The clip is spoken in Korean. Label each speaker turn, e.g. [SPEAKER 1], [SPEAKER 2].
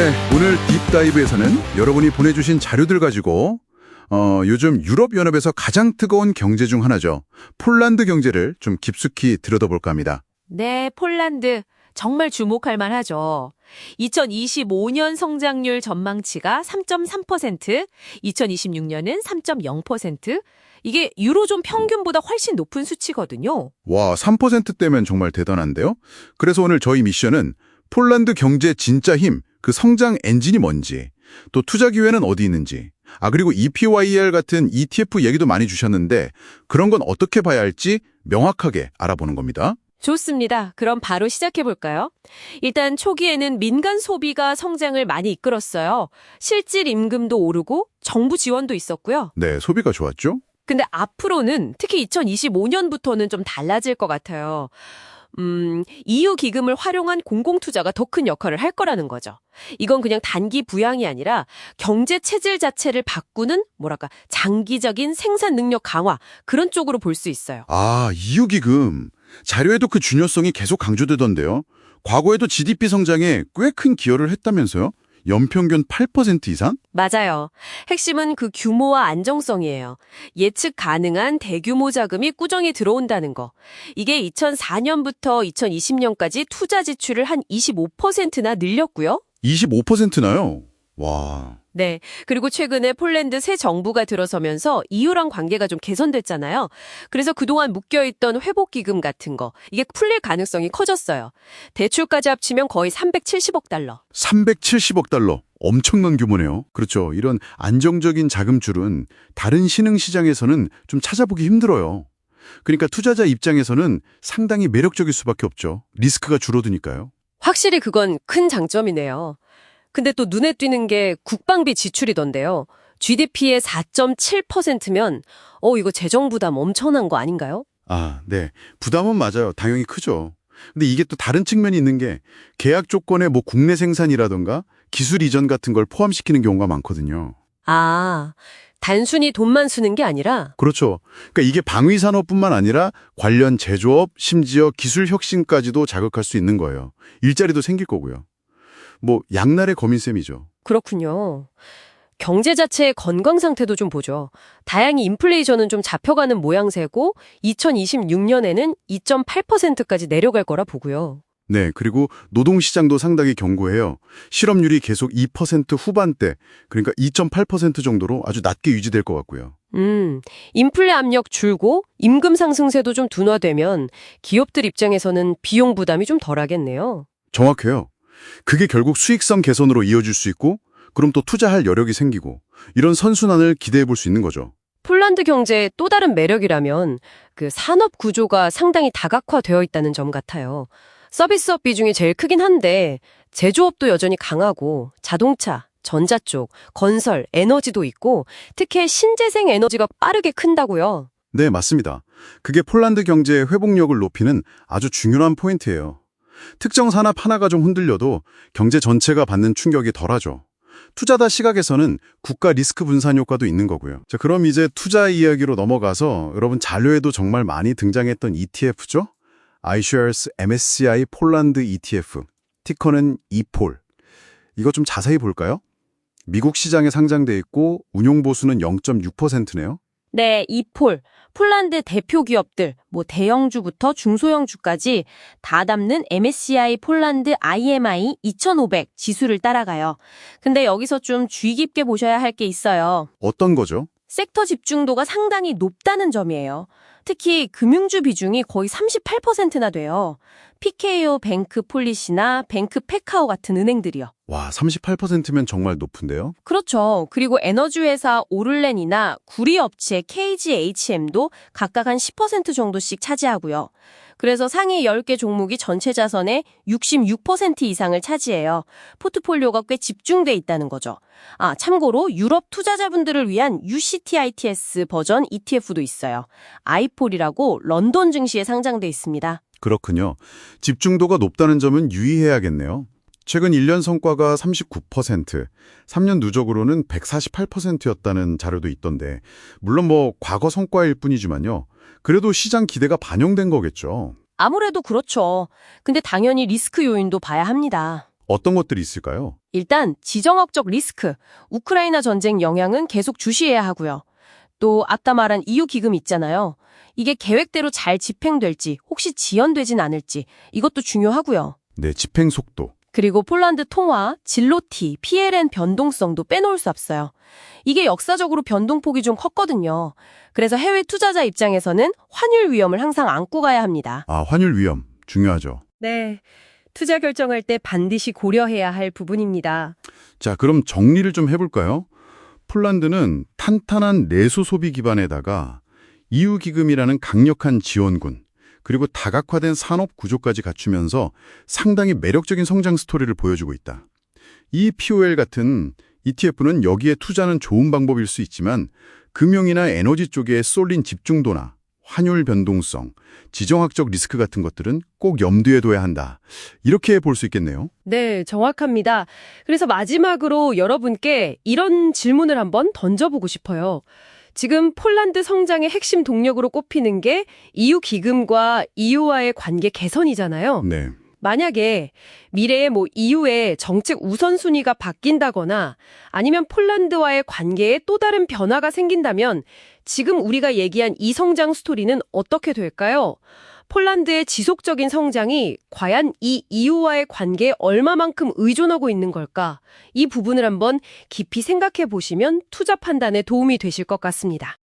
[SPEAKER 1] 네, 오늘 딥다이브에서는 여러분이 보내주신 자료들 가지고 어, 요즘 유럽연합에서 가장 뜨거운 경제 중 하나죠. 폴란드 경제를 좀 깊숙이 들여다볼까 합니다.
[SPEAKER 2] 네, 폴란드. 정말 주목할 만하죠. 2025년 성장률 전망치가 3.3%, 2026년은 3.0%. 이게 유로존 평균보다 훨씬 높은 수치거든요.
[SPEAKER 1] 와, 3%대면 정말 대단한데요? 그래서 오늘 저희 미션은 폴란드 경제 진짜 힘, 그 성장 엔진이 뭔지, 또 투자 기회는 어디 있는지, 아, 그리고 EPYR 같은 ETF 얘기도 많이 주셨는데 그런 건 어떻게 봐야 할지 명확하게 알아보는 겁니다.
[SPEAKER 2] 좋습니다. 그럼 바로 시작해 볼까요? 일단 초기에는 민간 소비가 성장을 많이 이끌었어요. 실질 임금도 오르고 정부 지원도 있었고요.
[SPEAKER 1] 네, 소비가 좋았죠?
[SPEAKER 2] 근데 앞으로는 특히 2025년부터는 좀 달라질 것 같아요. 음, EU 기금을 활용한 공공투자가 더 큰 역할을 할 거라는 거죠. 이건 그냥 단기 부양이 아니라 경제 체질 자체를 바꾸는 뭐랄까 장기적인 생산 능력 강화 그런 쪽으로 볼 수 있어요.
[SPEAKER 1] 아, 이유기금. 자료에도 그 중요성이 계속 강조되던데요. 과거에도 GDP 성장에 꽤 큰 기여를 했다면서요? 연평균 8% 이상?
[SPEAKER 2] 맞아요. 핵심은 그 규모와 안정성이에요. 예측 가능한 대규모 자금이 꾸준히 들어온다는 거. 이게 2004년부터 2020년까지 투자 지출을 한 25%나 늘렸고요.
[SPEAKER 1] 25%나요? 와.
[SPEAKER 2] 네. 그리고 최근에 폴란드 새 정부가 들어서면서 EU랑 관계가 좀 개선됐잖아요. 그래서 그동안 묶여있던 회복기금 같은 거, 이게 풀릴 가능성이 커졌어요. 대출까지 합치면 거의 370억 달러.
[SPEAKER 1] 370억 달러. 엄청난 규모네요. 그렇죠. 이런 안정적인 자금줄은 다른 신흥 시장에서는 좀 찾아보기 힘들어요. 그러니까 투자자 입장에서는 상당히 매력적일 수밖에 없죠. 리스크가 줄어드니까요.
[SPEAKER 2] 확실히 그건 큰 장점이네요. 근데 또 눈에 띄는 게 국방비 지출이던데요. GDP의 4.7%면 어 이거 재정 부담 엄청난 거 아닌가요?
[SPEAKER 1] 아, 네. 부담은 맞아요. 당연히 크죠. 근데 이게 또 다른 측면이 있는 게 계약 조건에 뭐 국내 생산이라던가 기술 이전 같은 걸 포함시키는 경우가 많거든요.
[SPEAKER 2] 아, 단순히 돈만 쓰는 게 아니라
[SPEAKER 1] 그렇죠. 그러니까 이게 방위 산업뿐만 아니라 관련 제조업, 심지어 기술 혁신까지도 자극할 수 있는 거예요. 일자리도 생길 거고요. 뭐 양날의 검인셈이죠.
[SPEAKER 2] 그렇군요. 경제 자체의 건강 상태도 좀 보죠. 다행히 인플레이션은 좀 잡혀가는 모양새고 2026년에는 2.8%까지 내려갈 거라 보고요.
[SPEAKER 1] 네, 그리고 노동시장도 상당히 견고해요. 실업률이 계속 2% 후반대, 그러니까 2.8% 정도로 아주 낮게 유지될 것 같고요.
[SPEAKER 2] 음, 인플레 압력 줄고 임금 상승세도 좀 둔화되면 기업들 입장에서는 비용 부담이 좀 덜하겠네요.
[SPEAKER 1] 정확해요. 그게 결국 수익성 개선으로 이어질 수 있고, 그럼 또 투자할 여력이 생기고, 이런 선순환을 기대해 볼 수 있는 거죠.
[SPEAKER 2] 폴란드 경제의 또 다른 매력이라면 그 산업 구조가 상당히 다각화되어 있다는 점 같아요. 서비스업 비중이 제일 크긴 한데 제조업도 여전히 강하고 자동차, 전자 쪽, 건설, 에너지도 있고 특히 신재생 에너지가 빠르게 큰다고요.
[SPEAKER 1] 네, 맞습니다. 그게 폴란드 경제의 회복력을 높이는 아주 중요한 포인트예요. 특정 산업 하나가 좀 흔들려도 경제 전체가 받는 충격이 덜하죠. 투자다 시각에서는 국가 리스크 분산 효과도 있는 거고요. 자, 그럼 이제 투자 이야기로 넘어가서 여러분 자료에도 정말 많이 등장했던 ETF죠? iShares MSCI 폴란드 ETF. 티커는 EPOL. 이거 좀 자세히 볼까요? 미국 시장에 상장돼 있고 운용 보수는 0.6%네요.
[SPEAKER 2] 네, 이폴. 폴란드 대표 기업들, 뭐 대형주부터 중소형주까지 다 담는 MSCI 폴란드 IMI 2500 지수를 따라가요. 근데 여기서 좀 주의 깊게 보셔야 할 게 있어요.
[SPEAKER 1] 어떤 거죠?
[SPEAKER 2] 섹터 집중도가 상당히 높다는 점이에요. 특히 금융주 비중이 거의 38%나 돼요. PKO 뱅크 폴리시나 뱅크 페카오 같은 은행들이요.
[SPEAKER 1] 와, 38%면 정말 높은데요?
[SPEAKER 2] 그렇죠. 그리고 에너지 회사 오를렌이나 구리 업체 KGHM도 각각 한 10% 정도씩 차지하고요. 그래서 상위 10개 종목이 전체 자산의 66% 이상을 차지해요. 포트폴리오가 꽤 집중돼 있다는 거죠. 아, 참고로 유럽 투자자분들을 위한 UCTITS 버전 ETF도 있어요. 아이폴이라고 런던 증시에 상장돼 있습니다.
[SPEAKER 1] 그렇군요. 집중도가 높다는 점은 유의해야겠네요. 최근 1년 성과가 39%, 3년 누적으로는 148%였다는 자료도 있던데, 물론 뭐 과거 성과일 뿐이지만요. 그래도 시장 기대가 반영된 거겠죠.
[SPEAKER 2] 아무래도 그렇죠. 근데 당연히 리스크 요인도 봐야 합니다.
[SPEAKER 1] 어떤 것들이 있을까요?
[SPEAKER 2] 일단 지정학적 리스크, 우크라이나 전쟁 영향은 계속 주시해야 하고요. 또 아까 말한 EU 기금 있잖아요. 이게 계획대로 잘 집행될지 혹시 지연되진 않을지 이것도 중요하고요.
[SPEAKER 1] 네, 집행 속도.
[SPEAKER 2] 그리고 폴란드 통화, 진로티, PLN 변동성도 빼놓을 수 없어요. 이게 역사적으로 변동폭이 좀 컸거든요. 그래서 해외 투자자 입장에서는 환율 위험을 항상 안고 가야 합니다.
[SPEAKER 1] 아, 환율 위험. 중요하죠.
[SPEAKER 2] 네. 투자 결정할 때 반드시 고려해야 할 부분입니다.
[SPEAKER 1] 자, 그럼 정리를 좀 해볼까요? 폴란드는 탄탄한 내수 소비 기반에다가 EU 기금이라는 강력한 지원군, 그리고 다각화된 산업 구조까지 갖추면서 상당히 매력적인 성장 스토리를 보여주고 있다. 이 POL 같은 ETF는 여기에 투자는 좋은 방법일 수 있지만 금융이나 에너지 쪽에 쏠린 집중도나 환율 변동성, 지정학적 리스크 같은 것들은 꼭 염두에 둬야 한다. 이렇게 볼 수 있겠네요.
[SPEAKER 3] 네, 정확합니다. 그래서 마지막으로 여러분께 이런 질문을 한번 던져보고 싶어요. 지금 폴란드 성장의 핵심 동력으로 꼽히는 게 EU 기금과 EU와의 관계 개선이잖아요.
[SPEAKER 1] 네.
[SPEAKER 3] 만약에 미래에 뭐 EU의 정책 우선순위가 바뀐다거나 아니면 폴란드와의 관계에 또 다른 변화가 생긴다면 지금 우리가 얘기한 이 성장 스토리는 어떻게 될까요? 폴란드의 지속적인 성장이 과연 이 EU와의 관계에 얼마만큼 의존하고 있는 걸까? 이 부분을 한번 깊이 생각해 보시면 투자 판단에 도움이 되실 것 같습니다.